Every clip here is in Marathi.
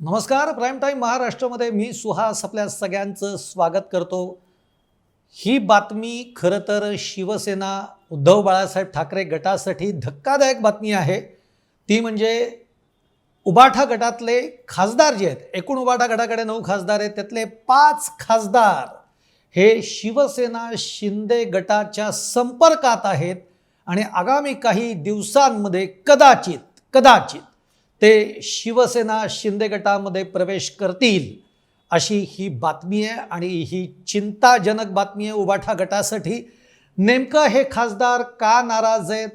नमस्कार प्राईम टाईम महाराष्ट्रामध्ये मी सुहास आपल्या सगळ्यांचं स्वागत करतो. ही बातमी खरं तर शिवसेना उद्धव बाळासाहेब ठाकरे गटासाठी धक्कादायक बातमी आहे. ती म्हणजे उबाठा गटातले खासदार जे आहेत एकूण उबाठा गटाकडे नऊ खासदार आहेत त्यातले पाच खासदार हे शिवसेना शिंदे गटाच्या संपर्कात आहेत. आणि आगामी काही दिवसांमध्ये कदाचित कदाचित ते शिवसेना शिंदे गटामध्ये प्रवेश करतील अशी ही बातमी आहे आणि ही चिंताजनक बातमी आहे उबाठा गटासाठी. नेमकं हे खासदार का नाराज आहेत?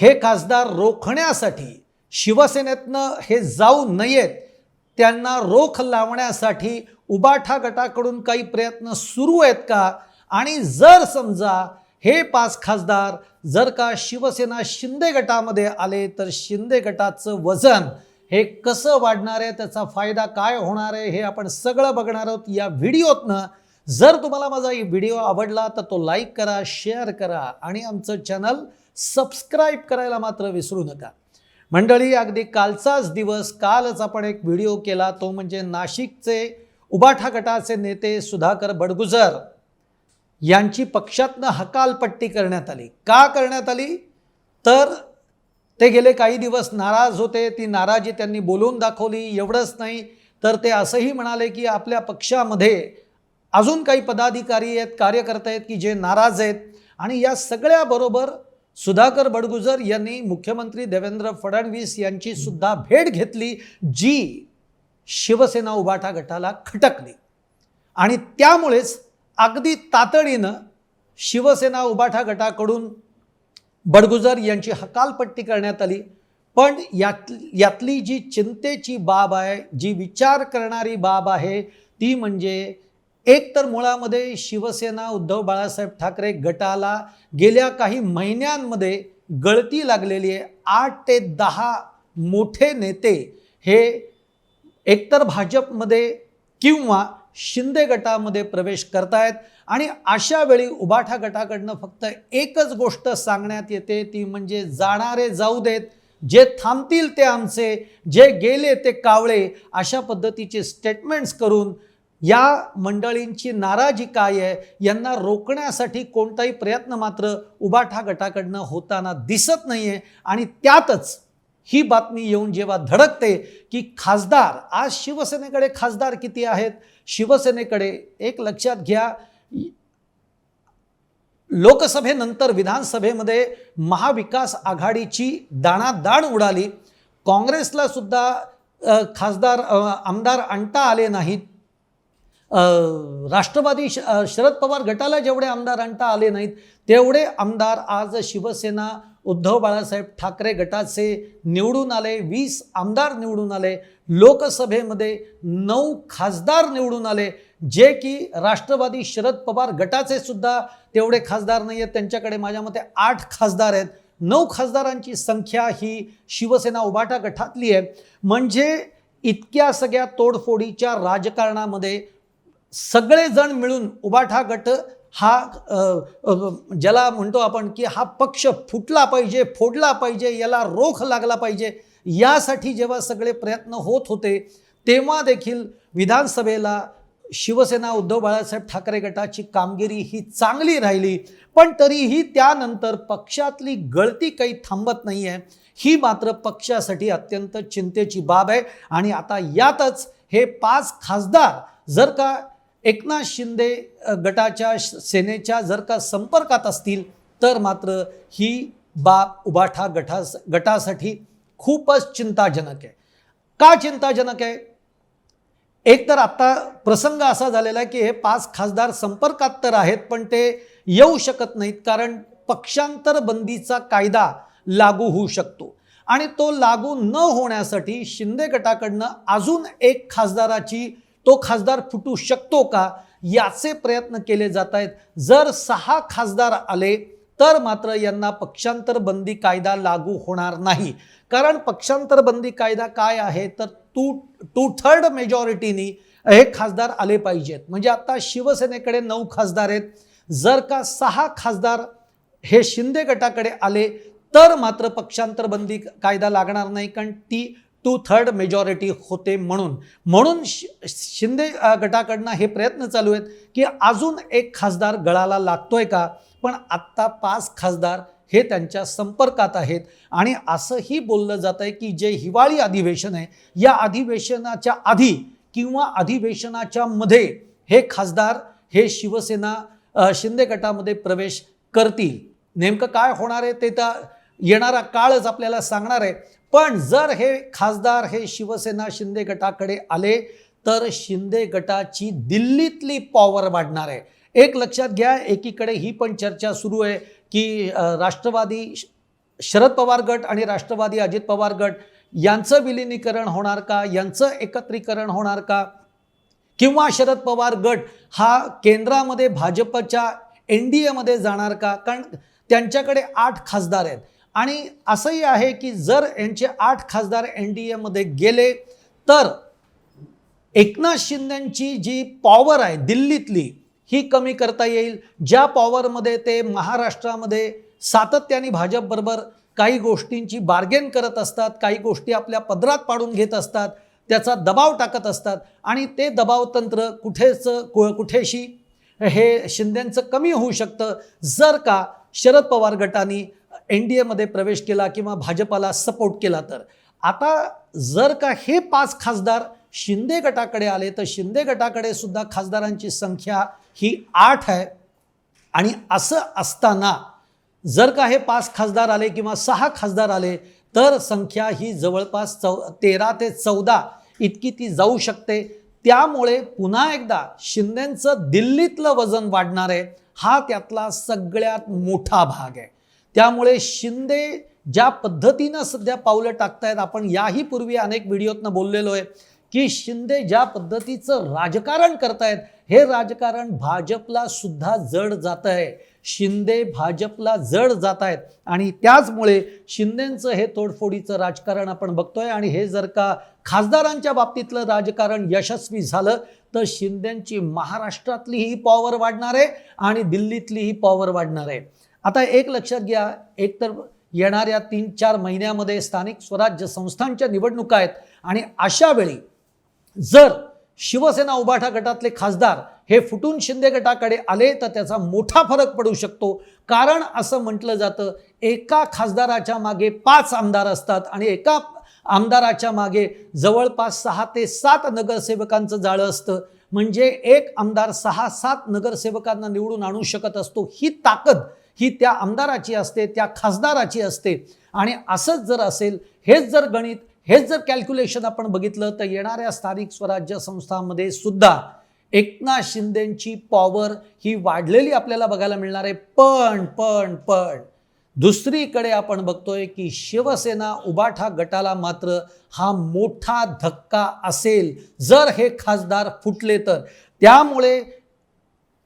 हे खासदार रोखण्यासाठी शिवसेनेतनं हे जाऊ नयेत त्यांना रोख लावण्यासाठी उबाठा गटाकडून काही प्रयत्न सुरू आहेत का? आणि जर समजा हे पाच खासदार जर का शिवसेना शिंदे गटामध्ये आले तर शिंदे गटाचं वजन हे कसं वाढणार आहे? त्याचा फायदा काय होणार आहे? हे आपण सगळं बघणार आहोत या व्हिडिओतनं. जर तुम्हाला माझा ही व्हिडिओ आवडला तर तो लाईक करा शेअर करा आणि आमचं चॅनल सबस्क्राईब करायला मात्र विसरू नका. मंडळी अगदी कालचाच दिवस कालच आपण एक व्हिडिओ केला तो म्हणजे नाशिकचे उबाठा गटाचे नेते सुधाकर बडगुजर. यांची पक्षातनं हकालपट्टी करण्यात आली. का करण्यात आली? तर ते गेले काही दिवस नाराज होते. ती नाराजी त्यांनी बोलून दाखवली. एवढंच नाही तर ते असंही म्हणाले की आपल्या पक्षामध्ये अजून काही पदाधिकारी आहेत कार्यकर्ते आहेत की जे नाराज आहेत. आणि या सगळ्याबरोबर सुधाकर बडगुजर यांनी मुख्यमंत्री देवेंद्र फडणवीस यांची सुद्धा भेट घेतली जी शिवसेना उबाठा गटाला खटकली. आणि त्यामुळेच अगदी तातडीनं शिवसेना उबाठा गटाकडून बडगुजर यांची हकालपट्टी करण्यात आली. पण यात यातली जी चिंतेची बाब आहे जी विचार करणारी बाब आहे ती म्हणजे एक तर मुळामध्ये शिवसेना उद्धव बाळासाहेब ठाकरे गटाला गेल्या काही महिन्यांमध्ये गळती लागलेली आहे. आठ ते दहा मोठे नेते हे एकतर भाजपमध्ये किंवा शिंदे गटामध्ये प्रवेश करतायत आणि अशा वेळी उबाठा गटाकडनं फक्त एकच गोष्ट सांगण्यात येते ती म्हणजे जाणारे जाऊ देत जे थांबतील ते आमचे जे गेले ते कावळे अशा पद्धतीचे स्टेटमेंट्स करून या मंडळींची नाराजी काय आहे यांना रोखण्यासाठी कोणताही प्रयत्न मात्र उबाठा गटाकडनं होताना दिसत नाही आहे आणि त्यातच ही बातमी येऊन जेव्हा धडकते की खासदार आज शिवसेनेकडे खासदार किती आहेत? शिवसेनेकडे एक लक्षात घ्या लोकसभेनंतर विधानसभेमध्ये महाविकास आघाडीची दाणादाण उडाली. काँग्रेसला सुद्धा खासदार आमदार आणता आले नाहीत. राष्ट्रवादी श शरद पवार गटाला जेवढे आमदार आणता आले नाहीत तेवढे आमदार आज शिवसेना उद्धव बाळासाहेब ठाकरे गटाचे निवडून आले वीस आमदार निवडून आले लोकसभेमध्ये नऊ खासदार निवडून आले जे की राष्ट्रवादी शरद पवार गटाचे सुद्धा तेवढे खासदार नाही आहेत त्यांच्याकडे माझ्या मते आठ खासदार आहेत. नऊ खासदारांची संख्या ही शिवसेना उबाटा गटातली आहे. म्हणजे इतक्या सगळ्या तोडफोडीच्या राजकारणामध्ये सगळेजण मिळून उबाठा गट हा ज्याला म्हणतो आपण की हा पक्ष फुटला पाहिजे फोडला पाहिजे याला रोख लागला पाहिजे यासाठी जेव्हा सगळे प्रयत्न होत होते तेव्हा देखील विधानसभेला शिवसेना उद्धव बाळासाहेब ठाकरे गटाची कामगिरी ही चांगली राहिली. पण तरीही त्यानंतर पक्षातली गळती काही थांबत नाही आहे ही मात्र पक्षासाठी अत्यंत चिंतेची बाब आहे. आणि आता यातच हे पाच खासदार जर का एकनाथ शिंदे गटाच्या श- सेनेच्या जर का संपर्कात असतील तर मात्र ही बाब उबाठा गटा गटासाठी खूपच चिंताजनक आहे. का चिंताजनक आहे? एक तर आत्ता प्रसंग असा झालेला आहे की हे पाच खासदार संपर्कात तर आहेत पण ते येऊ शकत नाहीत कारण पक्षांतर बंदीचा कायदा लागू होऊ शकतो. आणि तो लागू न होण्यासाठी शिंदे गटाकडनं अजून एक खासदाराची तो खासदार फुटू शकतो का याचे प्रयत्न केले जात आहेत. जर सहा खासदार आले तर मात्र यांना पक्षांतर बंदी कायदा लागू होणार नाही. कारण पक्षांतर बंदी कायदा काय आहे? तर टू टू थर्ड मेजॉरिटीनी हे खासदार आले पाहिजेत. म्हणजे आता शिवसेनेकडे नऊ खासदार आहेत. जर का सहा खासदार हे शिंदे गटाकडे आले तर मात्र पक्षांतर बंदी कायदा लागणार नाही. कारण ती टू थर्ड मेजॉरिटी होते म्हणून. म्हणून शि- शिंदे गटाकडनं हे प्रयत्न चालू आहेत की अजून एक खासदार गळाला लागतोय का? पण आत्ता पाच खासदार हे त्यांच्या संपर्कात आहेत. आणि असंही बोललं जात आहे की जे हिवाळी अधिवेशन आहे या अधिवेशनाच्या आधी किंवा अधिवेशनाच्या मध्ये हे खासदार हे शिवसेना शिंदे गटामध्ये प्रवेश करतील. नेमकं काय होणार आहे ते तर येणारा काळच आपल्याला सांगणार आहे. पण जर हे खासदार हे शिवसेना शिंदे गटाकडे आले तर शिंदे गटाची दिल्लीतली पॉवर वाढणार आहे. एक लक्षात घ्या एकीकडे ही पण चर्चा सुरू आहे की राष्ट्रवादी श- शरद पवार गट आणि राष्ट्रवादी अजित पवार गट यांचं विलिनीकरण होणार का? यांचं एकत्रीकरण होणार का? किंवा शरद पवार गट हा केंद्रामध्ये भाजपच्या एन डी एमध्ये जाणार का? कारण त्यांच्याकडे आठ खासदार आहेत. आणि असंही आहे की जर यांचे आठ खासदार एन डी एमध्ये गेले तर एकनाथ शिंदेची जी पॉवर आहे दिल्लीतली ही कमी करता येईल. ज्या पॉवरमध्ये ते महाराष्ट्रामध्ये सातत्याने भाजपबरोबर काही गोष्टींची बार्गेन करत असतात काही गोष्टी आपल्या पदरात पाडून घेत असतात त्याचा दबाव टाकत असतात आणि ते दबाव तंत्र कुठेच कु- कुठेशी हे शिंदेचं कमी होऊ शकतं. जर का शरद पवार गटाने एन डी एमध्ये प्रवेश केला किंवा भाजपाला सपोर्ट केला तर. आता जर का हे पाच खासदार शिंदे गटाकडे आले तर शिंदे गटाकडे सुद्धा खासदारांची संख्या ही आठ आहे. आणि असं असताना जर का हे पाच खासदार आले किंवा सहा खासदार आले तर संख्या ही जवळपास चौ तेरा ते चौदा इतकी ती जाऊ शकते. त्यामुळे पुन्हा एकदा शिंदेचं दिल्लीतलं वजन वाढणार आहे. हा त्यातला सगळ्यात मोठा भाग आहे. त्यामुळे शिंदे ज्या पद्धतीनं सध्या पावलं टाकतायत आपण याही पूर्वी अनेक व्हिडिओतनं बोललेलो आहे की शिंदे ज्या पद्धतीचं राजकारण करतायत हे राजकारण भाजपला सुद्धा जड जात आहे शिंदे भाजपला जड जात आहेत आणि त्याचमुळे शिंदेंचं हे तोडफोडीचं राजकारण आपण बघतोय आणि हे जर का खासदारांच्या बाबतीतलं राजकारण यशस्वी झालं तर शिंदेंची महाराष्ट्रातली ही पॉवर वाढणार आहे आणि दिल्लीतली ही पॉवर वाढणार. आहे आता एक लक्षात घ्या एक तर येणाऱ्या तीन चार महिन्यामध्ये स्थानिक स्वराज्य संस्थांच्या निवडणुका आहेत आणि अशा वेळी जर शिवसेना उभाठा गटातले खासदार हे फुटून शिंदे गटाकडे आले तर त्याचा मोठा फरक पडू शकतो. कारण असं म्हटलं जातं एका खासदाराच्या मागे पाच आमदार असतात आणि एका आमदाराच्या मागे जवळपास सहा ते सात नगरसेवकांचं जाळं असतं. म्हणजे एक आमदार सहा सात नगरसेवकांना निवडून आणू शकत असतो ही ताकद ही त्या आमदाराची असते त्या खासदाराची असते. आणि असंच जर असेल हेच जर गणित हेच जर कॅल्क्युलेशन आपण बघितलं तर येणाऱ्या स्थानिक स्वराज्य संस्थांमध्ये सुद्धा एकनाथ शिंदेची पॉवर ही वाढलेली आपल्याला बघायला मिळणार आहे. पण पण पण. दुसरीकडे आपण बघतोय की शिवसेना उबाठा गटाला मात्र हा मोठा धक्का असेल. जर हे खासदार फुटले तर. त्यामुळे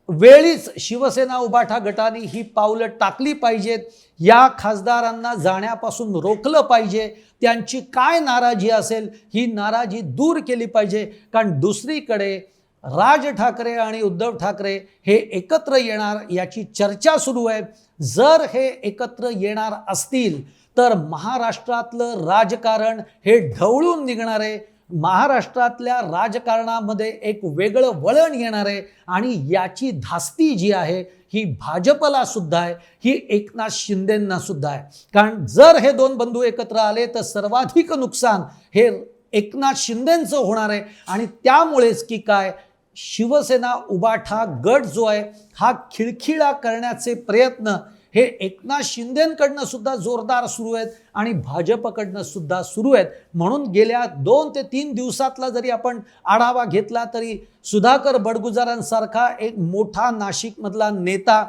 वेळीच शिवसेना उबाठा गटाने ही पावलं टाकली पाहिजेत. या खासदारांना जाण्यापासून रोखलं पाहिजे. त्यांची काय नाराजी असेल ही नाराजी दूर केली पाहिजे. कारण दुसरीकडे राज ठाकरे आणि उद्धव ठाकरे हे एकत्र येणार याची चर्चा सुरू आहे. जर हे एकत्र येणार असतील तर महाराष्ट्रातलं राजकारण हे ढवळून निघणार आहे. महाराष्ट्रातल्या राजकारणामध्ये एक वेगळं वळण येणार आहे आणि याची धास्ती जी आहे ही भाजपला सुद्धा आहे ही एकनाथ शिंदेंना सुद्धा आहे. कारण जर हे दोन बंधू एकत्र आले तर सर्वाधिक नुकसान हे एकनाथ शिंदेंचं होणार आहे. आणि त्यामुळेच की काय शिवसेना उबाठा गट जो आहे हा खिळखिळा करण्याचे प्रयत्न हे एकनाथ शिंदेकडनं सुद्धा जोरदार सुरू आहेत आणि भाजपकडनं सुद्धा सुरू आहेत. म्हणून गेल्या दोन ते तीन दिवसातला जरी आपण आढावा घेतला तरी सुधाकर बडगुजारांसारखा एक मोठा नाशिकमधला नेता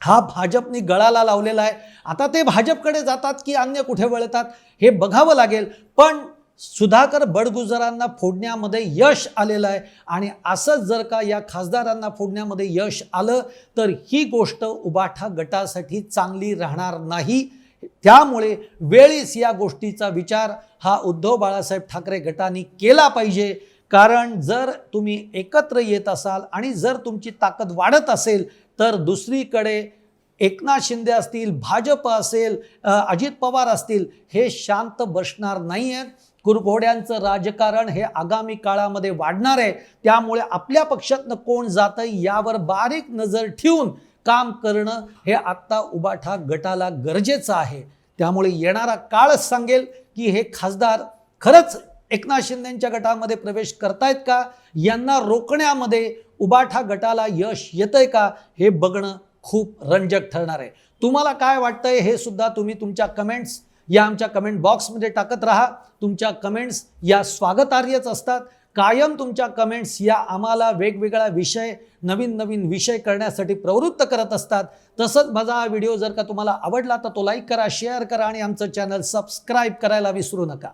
हा भाजपने गळाला लावलेला आहे. आता ते भाजपकडे जातात की अन्य कुठे वळतात हे बघावं लागेल. पण सुधाकर बडगुजरांना फोडण्यामध्ये यश आलेलं आहे. आणि असंच जर का या खासदारांना फोडण्यामध्ये यश आलं तर ही गोष्ट उबाठा गटासाठी चांगली राहणार नाही. त्यामुळे वेळीच या गोष्टीचा विचार हा उद्धव बाळासाहेब ठाकरे गटाने केला पाहिजे. कारण जर तुम्ही एकत्र येत असाल आणि जर तुमची ताकद वाढत असेल तर दुसरीकडे एकनाथ शिंदे असतील भाजप असेल अजित पवार असतील हे शांत बसणार नाही आहेत कुरघोड्यांचं राजकारण हे आगामी काळामध्ये वाढणार आहे. त्यामुळे आपल्या पक्षातनं कोण जातं यावर बारीक नजर ठेवून काम करणं हे आत्ता उबाठा गटाला गरजेचं आहे. त्यामुळे येणारा काळच सांगेल की हे खासदार खरंच एकनाथ शिंदेच्या गटामध्ये प्रवेश करतायत का? यांना रोखण्यामध्ये उबाठा गटाला यश येतंय का? हे बघणं खूप रंजक ठरणार आहे. तुम्हाला काय वाटतंय हे सुद्धा तुम्ही तुमच्या कमेंट्स या आमच्या कमेंट बॉक्समध्ये टाकत राहा. तुमच्या कमेंट्स या स्वागतार्हच असतात. कायम तुमच्या कमेंट्स या आम्हाला वेगवेगळा विषय नवीन नवीन विषय करण्यासाठी प्रवृत्त करत असतात. तसंच माझा हा व्हिडिओ जर का तुम्हाला आवडला तर तो लाईक करा शेअर करा आणि आमचं चॅनल सबस्क्राईब करायला विसरू नका.